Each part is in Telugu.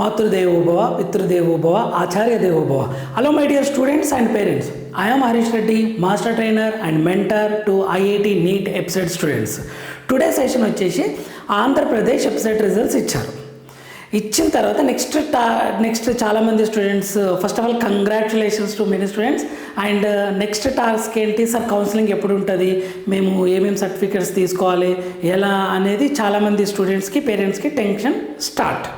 మాతృదేవోభవ పితృదేవోభవ ఆచార్య దేవోభవ hello my dear students and parents I'm Harish Reddy master trainer and mentor to IIT NEET EAPCET students today session వచ్చేసి ఆంధ్రప్రదేశ్ ఎప్సెట్ రిజల్ట్స్ ఇచ్చారు. ఇచ్చిన తర్వాత నెక్స్ట్ టా నెక్స్ట్ చాలామంది students first of all congratulations to many students and next task ఏంటి? సార్ కౌన్సిలింగ్ ఎప్పుడు ఉంటుంది? మేము ఏమేమి సర్టిఫికేట్స్ తీసుకోవాలి? ఎలా అనేది చాలామంది స్టూడెంట్స్కి పేరెంట్స్కి టెన్షన్ స్టార్ట్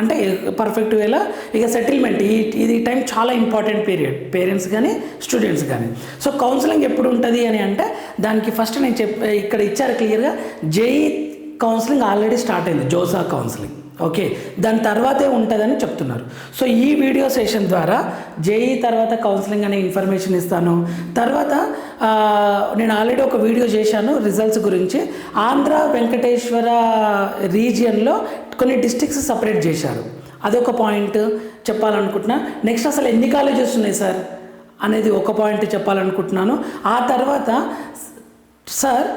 అంటే పర్ఫెక్ట్ వేలా ఇక సెటిల్మెంట్ ఈ ఇది టైం చాలా ఇంపార్టెంట్ పీరియడ్ పేరెంట్స్ కానీ స్టూడెంట్స్ కానీ సో కౌన్సిలింగ్ ఎప్పుడు ఉంటుంది అని అంటే దానికి ఫస్ట్ నేను చెప్ ఇక్కడ ఇచ్చారు క్లియర్గా జేఈ కౌన్సిలింగ్ ఆల్రెడీ స్టార్ట్ అయింది జోసా కౌన్సిలింగ్ ఓకే దాని తర్వాతే ఉంటుందని చెప్తున్నారు. సో ఈ వీడియో సెషన్ ద్వారా జేఈ తర్వాత కౌన్సిలింగ్ అనే ఇన్ఫర్మేషన్ ఇస్తాను. తర్వాత నేను ఆల్రెడీ ఒక వీడియో చేశాను రిజల్ట్స్ గురించి. ఆంధ్ర వెంకటేశ్వర రీజియన్లో కొన్ని డిస్టిక్స్ సపరేట్ చేశారు. అదొక పాయింట్ చెప్పాలనుకుంటున్నా. నెక్స్ట్ అసలు ఎన్ని కాలేజెస్ ఉన్నాయి సార్ అనేది ఒక పాయింట్ చెప్పాలనుకుంటున్నాను. ఆ తర్వాత సార్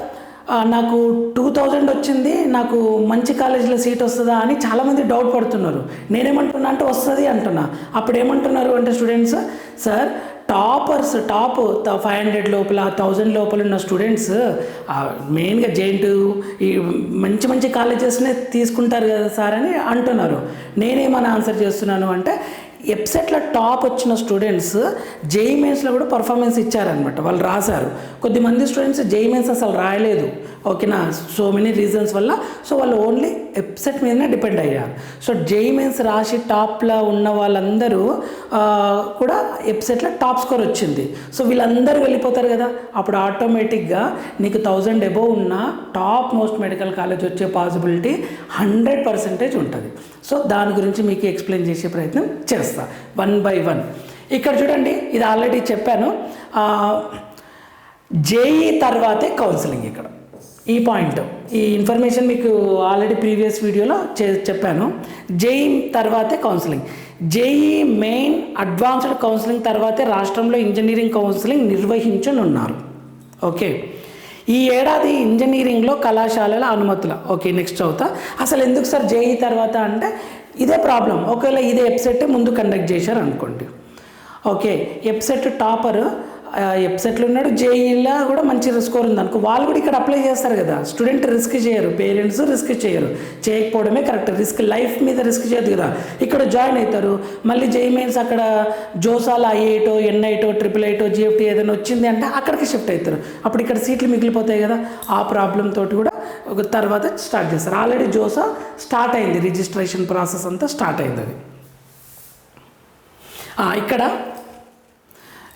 నాకు టూ థౌజండ్ వచ్చింది. నాకు మంచి కాలేజీలో సీట్ వస్తుందా అని చాలామంది డౌట్ పడుతున్నారు. నేనేమంటున్నా అంటే వస్తుంది అంటున్నా. అప్పుడు ఏమంటున్నారు అంటే students sir toppers top five hundred లోపల థౌజండ్ లోపల ఉన్న స్టూడెంట్స్ మెయిన్గా జెయింట్ ఈ మంచి మంచి కాలేజెస్నే తీసుకుంటారు కదా సార్ అని అంటున్నారు. నేనేమని ఆన్సర్ చేస్తున్నాను అంటే ఎప్సెట్లో టాప్ వచ్చిన స్టూడెంట్స్ జేఈ మెయిన్స్లో కూడా పర్ఫార్మెన్స్ ఇచ్చారనమాట వాళ్ళు రాశారు. కొద్దిమంది స్టూడెంట్స్ జేఈ మెయిన్స్ అసలు రాయలేదు. ఓకేనా? సో మెనీ రీజన్స్ వల్ల సో వాళ్ళు ఓన్లీ ఎప్సెట్ మీదనే డిపెండ్ అయ్యారు. సో జేఈ మెయిన్స్ రాసి టాప్లో ఉన్న వాళ్ళందరూ కూడా ఎప్సెట్లో టాప్ స్కోర్ వచ్చింది. సో వీళ్ళందరూ వెళ్ళిపోతారు కదా? అప్పుడు ఆటోమేటిక్గా నీకు థౌజండ్ అబోవ్ ఉన్న టాప్ మోస్ట్ మెడికల్ కాలేజ్ వచ్చే పాసిబిలిటీ హండ్రెడ్ పర్సెంటేజ్ ఉంటుంది. సో దాని గురించి మీకు ఎక్స్ప్లెయిన్ చేసే ప్రయత్నం చేస్తా. వన్ బై వన్ ఇక్కడ చూడండి ఇది ఆల్రెడీ చెప్పాను. జేఈ తర్వాతే కౌన్సిలింగ్ ఇక్కడ. ఈ పాయింట్ ఈ ఇన్ఫర్మేషన్ మీకు ఆల్రెడీ ప్రీవియస్ వీడియోలో చే చెప్పాను. జేఈ తర్వాతే counselling JEE main advanced counselling తర్వాతే రాష్ట్రంలో ఇంజనీరింగ్ కౌన్సిలింగ్ నిర్వహించనున్నారు. ఓకే ఈ ఏడాది ఇంజనీరింగ్లో కళాశాలల అనుమతుల. ఓకే నెక్స్ట్ చదువుతా. అసలు ఎందుకు సార్ జేఈ తర్వాత అంటే ఇదే ప్రాబ్లం ఒకవేళ ఇదే ఎప్సెట్ ముందు కండక్ట్ చేశారు అనుకోండి ఓకే ఎప్సెట్ టాపర్ వెబ్సైట్లో ఉన్నాడు జేఈలో కూడా మంచి స్కోర్ ఉంది అనుకో. వాళ్ళు కూడా ఇక్కడ అప్లై చేస్తారు కదా. స్టూడెంట్ రిస్క్ చేయరు పేరెంట్స్ రిస్క్ చేయరు. చేయకపోవడమే కరెక్ట్ రిస్క్ లైఫ్ మీద రిస్క్ చేయదు కదా. ఇక్కడ జాయిన్ అవుతారు. మళ్ళీ జేఈ మెయిన్స్ అక్కడ జోసాల ఐఐటో ఎన్ఐటో ట్రిపుల్ ఐటో జిఎఫ్టీ ఏదైనా వచ్చింది అంటే అక్కడికి షిఫ్ట్ అవుతారు. అప్పుడు ఇక్కడ సీట్లు మిగిలిపోతాయి కదా. ఆ ప్రాబ్లం తోటి కూడా ఒక తర్వాత స్టార్ట్ చేస్తారు. ఆల్రెడీ జోసా స్టార్ట్ అయింది. రిజిస్ట్రేషన్ ప్రాసెస్ అంతా స్టార్ట్ అయింది అది. ఇక్కడ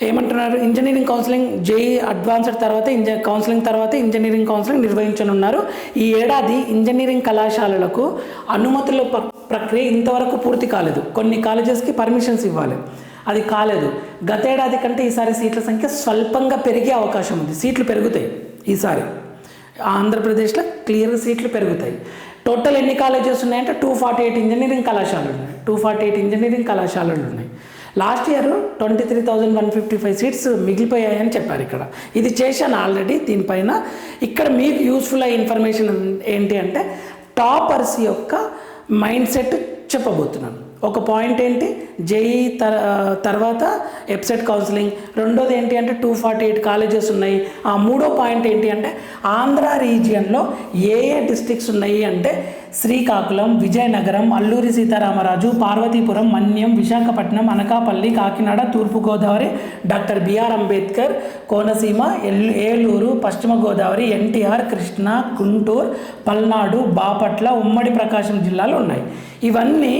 ఏమంటున్నారు? ఇంజనీరింగ్ కౌన్సిలింగ్ జేఈ అడ్వాన్స్డ్ తర్వాత ఇంజ కౌన్సిలింగ్ తర్వాత ఇంజనీరింగ్ కౌన్సిలింగ్ నిర్వహించనున్నారు. ఈ ఏడాది ఇంజనీరింగ్ కళాశాలలకు అనుమతుల ప్ర- ప్రక్రియ ఇంతవరకు పూర్తి కాలేదు. కొన్ని కాలేజెస్కి పర్మిషన్స్ ఇవ్వాలి. అది కాలేదు. గతేడాది కంటే ఈసారి సీట్ల సంఖ్య స్వల్పంగా పెరిగే అవకాశం ఉంది. సీట్లు పెరుగుతాయి ఈసారి. ఆంధ్రప్రదేశ్లో క్లియర్గా సీట్లు పెరుగుతాయి. టోటల్ ఎన్ని కాలేజెస్ ఉన్నాయంటే టూ ఫార్టీ ఎయిట్ ఇంజనీరింగ్ కళాశాలలు ఉన్నాయి. టూ ఫార్టీ ఎయిట్ ఇంజనీరింగ్ కళాశాలలు ఉన్నాయి. Last year twenty three thousand one fifty five seats మిగిలిపోయాయని చెప్పారు ఇక్కడ. ఇది చేశాను ఆల్రెడీ దీనిపైన. ఇక్కడ మీకు యూస్ఫుల్ అయ్యే ఇన్ఫర్మేషన్ ఏంటి అంటే టాపర్స్ యొక్క మైండ్ సెట్ చెప్పబోతున్నాను. ఒక పాయింట్ ఏంటి? జేఈ తర్ తర్వాత ఎప్సెట్ కౌన్సిలింగ్ రెండోది ఏంటి అంటే టూ ఫార్టీ ఎయిట్ కాలేజెస్ ఉన్నాయి. ఆ మూడో పాయింట్ ఏంటి అంటే ఆంధ్ర రీజియన్లో ఏ ఏ డిస్ట్రిక్ట్స్ ఉన్నాయి అంటే శ్రీకాకుళం విజయనగరం అల్లూరి సీతారామరాజు పార్వతీపురం మన్యం విశాఖపట్నం అనకాపల్లి కాకినాడ తూర్పుగోదావరి డాక్టర్ బిఆర్ అంబేద్కర్ కోనసీమ ఎల్ ఏలూరు పశ్చిమ గోదావరి ఎన్టీఆర్ కృష్ణా గుంటూరు పల్నాడు బాపట్ల ఉమ్మడి ప్రకాశం జిల్లాలో ఉన్నాయి. ఇవన్నీ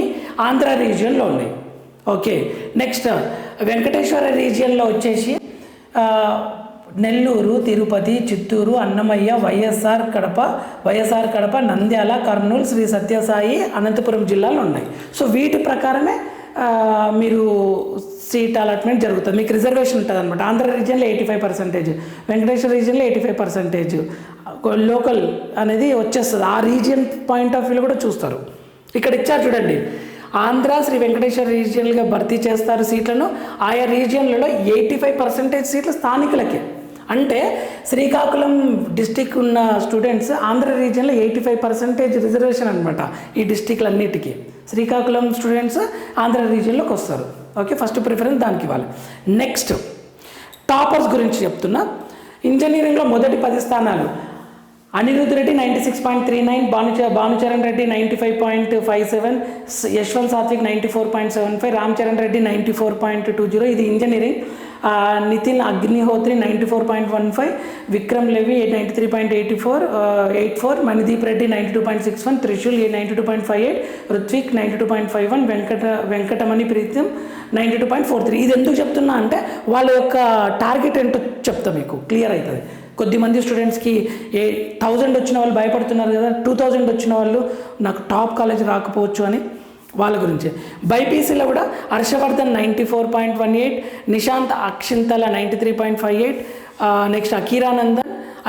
ఆంధ్ర రీజియన్లో ఉన్నాయి. ఓకే నెక్స్ట్ వెంకటేశ్వర రీజియన్లో వచ్చేసి నెల్లూరు తిరుపతి చిత్తూరు అన్నమయ్య వైఎస్ఆర్ కడప వైఎస్ఆర్ కడప నంద్యాల కర్నూలు శ్రీ సత్యసాయి అనంతపురం జిల్లాలు ఉన్నాయి. సో వీటి ప్రకారమే మీరు సీట్ అలాట్మెంట్ జరుగుతుంది. మీకు రిజర్వేషన్ ఉంటుంది అనమాట ఆంధ్ర రీజియన్లో ఎయిటీ ఫైవ్ పర్సెంటేజ్ వెంకటేశ్వర రీజియన్లో ఎయిటీ ఫైవ్ పర్సెంటేజ్ లోకల్ అనేది వచ్చేస్తుంది. ఆ రీజియన్ పాయింట్ ఆఫ్ వ్యూలో కూడా చూస్తారు. ఇక్కడ ఇచ్చారు చూడండి. ఆంధ్ర శ్రీ వెంకటేశ్వర రీజియన్గా భర్తీ చేస్తారు సీట్లను. ఆయా రీజియన్లలో ఎయిటీ ఫైవ్ పర్సెంటేజ్ సీట్లు స్థానికులకే. అంటే శ్రీకాకుళం డిస్టిక్ ఉన్న స్టూడెంట్స్ ఆంధ్ర రీజియన్లో ఎయిటీ ఫైవ్ పర్సెంటేజ్ రిజర్వేషన్ అనమాట ఈ డిస్టిక్లన్నిటికీ. శ్రీకాకుళం స్టూడెంట్స్ ఆంధ్ర రీజియన్లోకి వస్తారు. ఓకే ఫస్ట్ ప్రిఫరెన్స్ దానికి ఇవ్వాలి. నెక్స్ట్ టాపర్స్ గురించి చెప్తున్నా. ఇంజనీరింగ్లో మొదటి పది స్థానాలు. Anirudh Reddy ninety six point three nine భానుచ Bhanucharan Reddy ninety five point five seven Yashwanth Sathvik ninety four point seven five Ram Charan Reddy ninety four point two zero ఇది engineering. Nitin Agnihotri ninety four point one five Vikram Levi ninety three point eighty four eight four Manideep Reddy ninety two point six one Trishul ninety two point five eight Ruthvik ninety two point five one Venkata Venkatamani Preetham ninety two point four three ఇది ఎందుకు చెప్తున్నా అంటే వాళ్ళ యొక్క టార్గెట్ ఏంటో చెప్తా మీకు. క్లియర్ అవుతుంది. కొద్దిమంది స్టూడెంట్స్కి ఏ థౌజండ్ వచ్చిన వాళ్ళు భయపడుతున్నారు కదా టూ థౌజండ్ వచ్చిన వాళ్ళు నాకు టాప్ కాలేజ్ రాకపోవచ్చు అని వాళ్ళ గురించి. బైపీసీలో కూడా Harshavardhan ninety four point one eight Nishanth Akshintala ninety three point five eight next Akiranand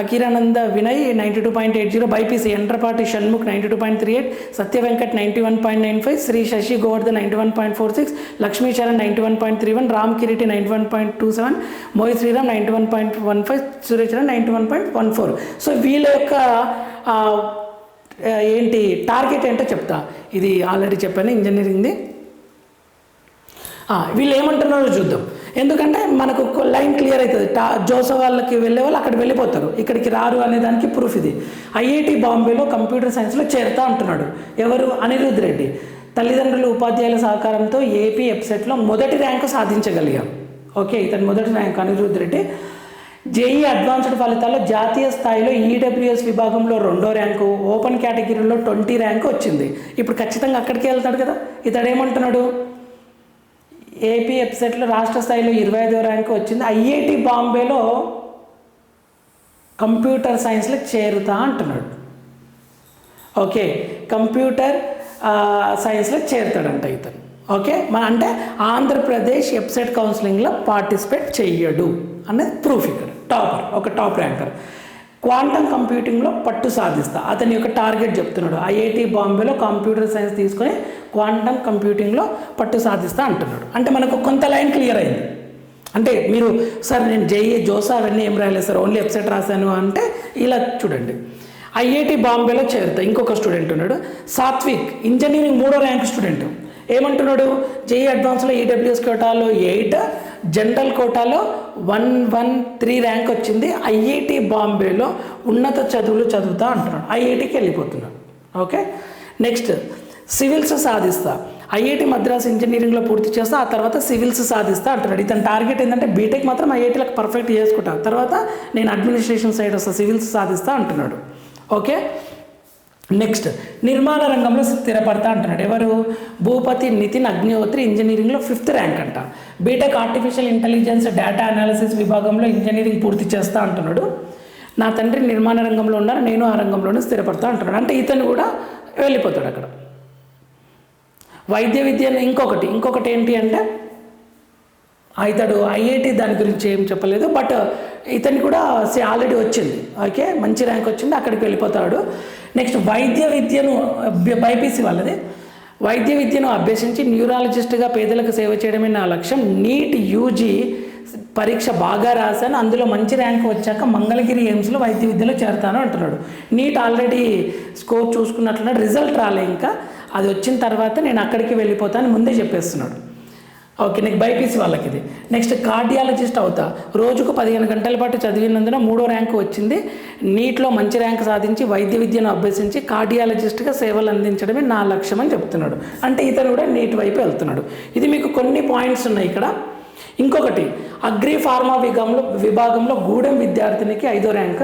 Akiranand Vinay ninety two point eight zero BiPC Entrapati Shanmukh ninety two point three eight Satya Venkat ninety one point nine five Sri Sasi Govardhan ninety one point four six Lakshmi Charan ninety one point three one Ram Kireeti ninety one point two seven Mohith Sriram ninety one point one five Suresh Charan ninety one point one four. So వీళ్ళ యొక్క ఏంటి టార్గెట్ ఏంటో చెప్తా. ఇది ఆల్రెడీ చెప్పాను ఇంజనీరింగ్ది. వీళ్ళు ఏమంటున్నారో చూద్దాం. ఎందుకంటే మనకు లైన్ క్లియర్ అవుతుంది. టా జోస వాళ్ళకి వెళ్ళే వాళ్ళు అక్కడ వెళ్ళిపోతారు. ఇక్కడికి రారు అనే దానికి ప్రూఫ్ ఇది. ఐఐటి బాంబేలో కంప్యూటర్ సైన్స్లో చేరుతా అంటున్నాడు. ఎవరు? అనిరుద్ రెడ్డి. తల్లిదండ్రులు ఉపాధ్యాయుల సహకారంతో ఏపీ వెబ్సైట్లో మొదటి ర్యాంకు సాధించగలిగాం. ఓకే ఇతను మొదటి rank Anirudh Reddy. JEE advanced ఫలితాల్లో జాతీయ స్థాయిలో ఈడబ్ల్యూఎస్ విభాగంలో రెండో ర్యాంకు ఓపెన్ కేటగిరీలో ట్వంటీ ర్యాంకు వచ్చింది. ఇప్పుడు ఖచ్చితంగా అక్కడికి వెళ్తాడు కదా. ఇతడేమంటున్నాడు? ఏపీ వెబ్సైట్లో రాష్ట్ర స్థాయిలో ఇరవై ఐదో ర్యాంకు వచ్చింది. ఐఐటి బాంబేలో కంప్యూటర్ సైన్స్లో చేరుతా అంటున్నాడు. ఓకే కంప్యూటర్ సైన్స్లో చేరుతాడంట ఇతను. ఓకే మన అంటే ఆంధ్రప్రదేశ్ వెబ్సైట్ కౌన్సిలింగ్లో పార్టిసిపేట్ చెయ్యడు అనేది ప్రూఫ్ ఇక్కడ టాపర్ ఒక టాప్ ర్యాంకర్. క్వాంటమ్ కంప్యూటింగ్లో పట్టు సాధిస్తా. అతని యొక్క టార్గెట్ చెప్తున్నాడు. ఐఐటి బాంబేలో కంప్యూటర్ సైన్స్ తీసుకొని క్వాంటమ్ కంప్యూటింగ్లో పట్టు సాధిస్తా అంటున్నాడు. అంటే మనకు కొంత లైన్ క్లియర్ అయింది. అంటే మీరు సార్ నేను జేఈ జోసా అవన్నీ ఏం రాయలేదు సార్ ఓన్లీ వెబ్సైట్ రాశాను అంటే ఇలా చూడండి. ఐఐటి బాంబేలో చేరుతా. ఇంకొక స్టూడెంట్ ఉన్నాడు. సాత్విక్ ఇంజనీరింగ్ మూడో ర్యాంక్ స్టూడెంట్. ఏమంటున్నాడు? జేఈ అడ్వాన్స్లో ఈడబ్ల్యూఎస్ కోటాలో ఎయిట్ జనరల్ కోటాలో వన్ వన్ త్రీ ర్యాంక్ వచ్చింది. ఐఐటి బాంబేలో ఉన్నత చదువులు చదువుతా అంటున్నాడు. ఐఐటికి వెళ్ళిపోతున్నాడు. ఓకే? నెక్స్ట్ సివిల్స్ సాధిస్తా. ఐఐటి మద్రాస్ ఇంజనీరింగ్లో పూర్తి చేస్తా ఆ తర్వాత సివిల్స్ సాధిస్తా అంటున్నాడు. ఇతని టార్గెట్ ఏంటంటే బీటెక్ మాత్రం ఐఐటీలకు పర్ఫెక్ట్ చేసుకుంటా. తర్వాత నేను అడ్మినిస్ట్రేషన్ సైడ్ వస్తా సివిల్స్ సాధిస్తా అంటున్నాడు. ఓకే? నెక్స్ట్ నిర్మాణ రంగంలో స్థిరపడతా అంటున్నాడు. ఎవరు? భూపతి నితిన్ అగ్నిహోత్రి ఇంజనీరింగ్లో ఫిఫ్త్ ర్యాంక్ అంట. BTech artificial intelligence data analysis విభాగంలో ఇంజనీరింగ్ పూర్తి చేస్తా అంటున్నాడు. నా తండ్రి నిర్మాణ రంగంలో ఉన్నారు నేను ఆ రంగంలోనే స్థిరపడతా అంటున్నాడు. అంటే ఇతను కూడా వెళ్ళిపోతాడు అక్కడ. వైద్య విద్యను ఇంకొకటి ఇంకొకటి ఏంటి అంటే ఇతడు ఐఐటి దాని గురించి ఏం చెప్పలేదు బట్ ఇతనికి కూడా ఆల్రెడీ వచ్చింది. ఓకే మంచి ర్యాంక్ వచ్చింది అక్కడికి వెళ్ళిపోతాడు. నెక్స్ట్ వైద్య విద్యను బైపీసీ వాళ్ళది. వైద్య విద్యను అభ్యసించి న్యూరాలజిస్ట్గా పేదలకు సేవ చేయడమే నా లక్ష్యం. నీట్ యూజీ పరీక్ష బాగా రాశాను అందులో మంచి ర్యాంక్ వచ్చాక మంగళగిరి ఎయిమ్స్లో వైద్య విద్యలో చేరతాను అంటున్నాడు. నీట్ ఆల్రెడీ స్కోర్ చూసుకున్నట్లున్నాడు రిజల్ట్ రాలే ఇంకా. అది వచ్చిన తర్వాత నేను అక్కడికి వెళ్ళిపోతాను ముందే చెప్పేస్తున్నాడు. ఓకే నీకు బైపీసీ వాళ్ళకి ఇది నెక్స్ట్ కార్డియాలజిస్ట్ అవుతా. రోజుకు పదిహేను గంటల పాటు చదివినందున మూడో ర్యాంకు వచ్చింది. నీట్లో మంచి ర్యాంక్ సాధించి వైద్య విద్యను అభ్యసించి కార్డియాలజిస్ట్గా సేవలు అందించడమే నా లక్ష్యం అని చెప్తున్నాడు. అంటే ఇతను కూడా నీట్ వైపు వెళ్తున్నాడు. ఇది మీకు కొన్ని పాయింట్స్ ఉన్నాయి ఇక్కడ. ఇంకొకటి అగ్రి ఫార్మా విభాగంలో విభాగంలో గూడెం విద్యార్థినికి ఐదో ర్యాంక్.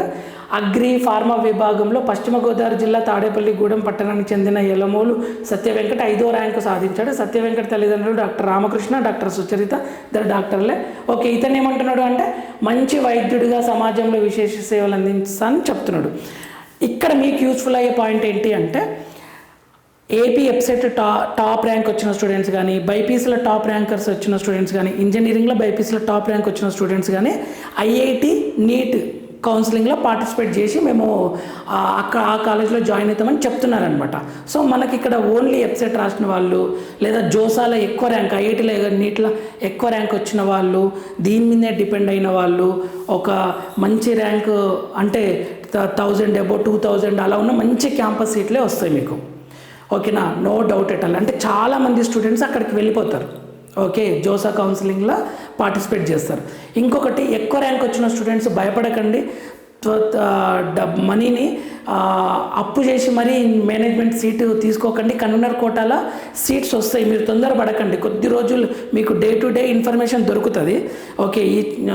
అగ్రి ఫార్మా విభాగంలో పశ్చిమ గోదావరి జిల్లా తాడేపల్లి గూడెం పట్టణానికి చెందిన యలమూలు సత్య వెంకట ఐదో ర్యాంకు సాధించాడు. సత్య వెంకట తల్లిదండ్రులు డాక్టర్ రామకృష్ణ డాక్టర్ సుచరిత ఇద్దరు డాక్టర్లే. ఓకే ఇతను ఏమంటున్నాడు అంటే మంచి వైద్యుడిగా సమాజంలో విశేష సేవలు అందించాలని చెప్తున్నాడు. ఇక్కడ మీకు యూస్ఫుల్ అయ్యే పాయింట్ ఏంటి అంటే ఏపీ ఎప్సెట్ టా టాప్ ర్యాంక్ వచ్చిన స్టూడెంట్స్ కానీ బైపీసీలో టాప్ ర్యాంకర్స్ వచ్చిన స్టూడెంట్స్ కానీ ఇంజనీరింగ్లో బైపీసీలో టాప్ ర్యాంక్ వచ్చిన స్టూడెంట్స్ కానీ ఐఐటి నీట్ కౌన్సిలింగ్లో పార్టిసిపేట్ చేసి మేము అక్కడ ఆ కాలేజ్లో జాయిన్ అవుతామని చెప్తున్నారనమాట సో మనకి ఇక్కడ ఓన్లీ ఎప్సెట్ రాసిన వాళ్ళు లేదా జోసాలో ఎక్కువ ర్యాంక్ ఐఐటీలో నీట్లో ఎక్కువ ర్యాంక్ వచ్చిన వాళ్ళు దీని మీదే డిపెండ్ అయిన వాళ్ళు ఒక మంచి ర్యాంక్ అంటే థౌజండ్ అబౌ టూ థౌజండ్ అలా ఉన్న మంచి క్యాంపస్ సీట్లే వస్తాయి మీకు. ఓకేనా? నో డౌట్ ఎట్ ఆల్ అంటే చాలామంది స్టూడెంట్స్ అక్కడికి వెళ్ళిపోతారు. ఓకే? జోసా కౌన్సిలింగ్లో పార్టిసిపేట్ చేస్తారు. ఇంకొకటి ఎక్కువ ర్యాంక్ వచ్చిన స్టూడెంట్స్ భయపడకండి. త్వ- డబ్ మనీని అప్పు చేసి మరీ మేనేజ్మెంట్ సీటు తీసుకోకండి. కన్వీనర్ కోటాలో సీట్స్ వస్తాయి. మీరు తొందరపడకండి. కొద్ది రోజులు మీకు డే టు డే ఇన్ఫర్మేషన్ దొరుకుతుంది. ఓకే ఈ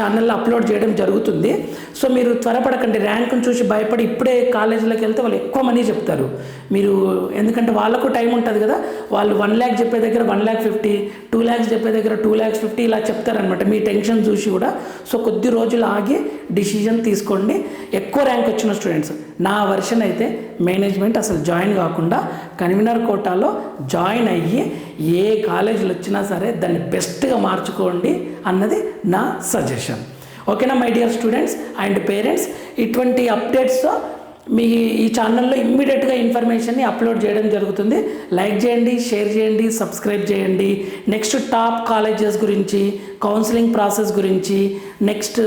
ఛానల్లో అప్లోడ్ చేయడం జరుగుతుంది. సో మీరు త్వరపడకండి. ర్యాంకును చూసి భయపడి ఇప్పుడే కాలేజీలోకి వెళ్తే వాళ్ళు ఎక్కువ మనీ చెప్తారు. మీరు ఎందుకంటే వాళ్ళకు టైం ఉంటుంది కదా. వాళ్ళు వన్ ల్యాక్ చెప్పే దగ్గర one lakh fifty two lakhs చెప్పే దగ్గర టూ ల్యాక్స్ ఫిఫ్టీ ఇలా చెప్తారనమాట మీ టెన్షన్ చూసి కూడా. సో కొద్ది రోజులు ఆగి డిసిజన్ తీసుకోండి. ఎక్కువ ర్యాంక్ వచ్చిన స్టూడెంట్స్. నా వర్షన్ అయితే మేనేజ్మెంట్ అసలు జాయిన్ కాకుండా కన్వీనర్ కోటాలో జాయిన్ అయ్యి ఏ కాలేజీలు వచ్చినా సరే దాన్ని బెస్ట్గా మార్చుకోండి అన్నది నా సజెషన్. ఓకేనా my dear students and parents? ఇటువంటి అప్డేట్స్తో మీ ఈ ఛానల్లో ఇమ్మీడియట్గా ఇన్ఫర్మేషన్ని అప్లోడ్ చేయడం జరుగుతుంది. లైక్ చేయండి షేర్ చేయండి సబ్స్క్రైబ్ చేయండి. నెక్స్ట్ టాప్ కాలేజెస్ గురించి కౌన్సిలింగ్ ప్రాసెస్ గురించి నెక్స్ట్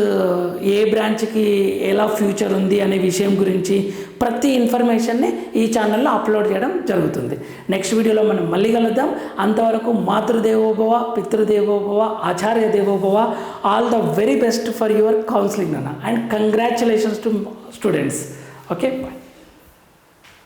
ఏ బ్రాంచ్కి ఎలా ఫ్యూచర్ ఉంది అనే విషయం గురించి ప్రతి ఇన్ఫర్మేషన్ని ఈ ఛానల్లో అప్లోడ్ చేయడం జరుగుతుంది. నెక్స్ట్ వీడియోలో మనం మళ్ళీ కలుద్దాం. అంతవరకు మాతృదేవోభవ పితృదేవోభవ ఆచార్య దేవోభవ all the very best for your counselling అన్న and congratulations to students okay bye